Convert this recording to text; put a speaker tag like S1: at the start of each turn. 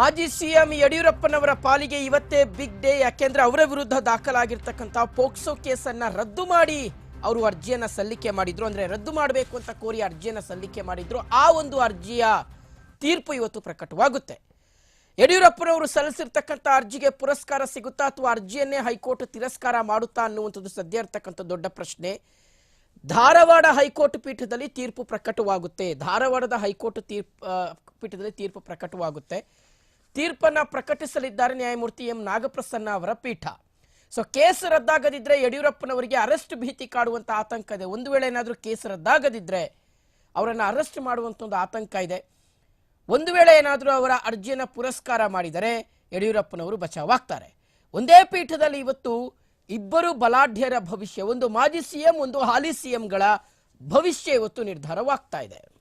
S1: ಮಾಜಿ ಸಿಎಂ ಯಡಿಯೂರಪ್ಪನವರ ಪಾಲಿಗೆ ಇವತ್ತೇ ಬಿಗ್ ಡೇ, ಯಾಕೆಂದ್ರೆ ಅವರ ವಿರುದ್ಧ ದಾಖಲಾಗಿರ್ತಕ್ಕಂಥ ಪೋಕ್ಸೋ ಕೇಸನ್ನ ರದ್ದು ಮಾಡಿ ಅವರು ಅರ್ಜಿಯನ್ನ ಸಲ್ಲಿಕೆ ಮಾಡಿದ್ರು. ಅಂದ್ರೆ ರದ್ದು ಮಾಡಬೇಕು ಅಂತ ಕೋರಿ ಅರ್ಜಿಯನ್ನ ಸಲ್ಲಿಕೆ ಮಾಡಿದ್ರು. ಆ ಒಂದು ಅರ್ಜಿಯ ತೀರ್ಪು ಇವತ್ತು ಪ್ರಕಟವಾಗುತ್ತೆ. ಯಡಿಯೂರಪ್ಪನವರು ಸಲ್ಲಿಸಿರ್ತಕ್ಕಂಥ ಅರ್ಜಿಗೆ ಪುರಸ್ಕಾರ ಸಿಗುತ್ತಾ ಅಥವಾ ಅರ್ಜಿಯನ್ನೇ ಹೈಕೋರ್ಟ್ ತಿರಸ್ಕಾರ ಮಾಡುತ್ತಾ ಅನ್ನುವಂಥದ್ದು ಸದ್ಯ ಇರತಕ್ಕಂಥ ದೊಡ್ಡ ಪ್ರಶ್ನೆ. ಧಾರವಾಡ ಹೈಕೋರ್ಟ್ ಪೀಠದಲ್ಲಿ ತೀರ್ಪು ಪ್ರಕಟವಾಗುತ್ತೆ. ಧಾರವಾಡದ ಹೈಕೋರ್ಟ್ ತೀರ್ಪು ಪೀಠದಲ್ಲಿ ತೀರ್ಪು ಪ್ರಕಟವಾಗುತ್ತೆ. ತೀರ್ಪನ್ನ ಪ್ರಕಟಿಸಲಿದ್ದಾರೆ ನ್ಯಾಯಮೂರ್ತಿ ಎಂ ನಾಗಪ್ರಸನ್ನ ಅವರ ಪೀಠ. ಸೊ ಕೇಸ್ ರದ್ದಾಗದಿದ್ರೆ ಯಡಿಯೂರಪ್ಪನವರಿಗೆ ಅರೆಸ್ಟ್ ಭೀತಿ ಕಾಡುವಂತ ಆತಂಕ ಇದೆ. ಒಂದು ವೇಳೆ ಏನಾದರೂ ಕೇಸ್ ರದ್ದಾಗದಿದ್ರೆ ಅವರನ್ನು ಅರೆಸ್ಟ್ ಮಾಡುವಂತ ಒಂದು ಆತಂಕ ಇದೆ. ಒಂದು ವೇಳೆ ಏನಾದರೂ ಅವರ ಅರ್ಜಿಯನ್ನು ಪುರಸ್ಕಾರ ಮಾಡಿದರೆ ಯಡಿಯೂರಪ್ಪನವರು ಬಚಾವಾಗ್ತಾರೆ. ಒಂದೇ ಪೀಠದಲ್ಲಿ ಇವತ್ತು ಇಬ್ಬರು ಬಲಾಢ್ಯರ ಭವಿಷ್ಯ, ಒಂದು ಮಾಜಿ ಸಿಎಂ ಒಂದು ಹಾಲಿ ಸಿಎಂಗಳ ಭವಿಷ್ಯ ಇವತ್ತು ನಿರ್ಧಾರವಾಗ್ತಾ ಇದೆ.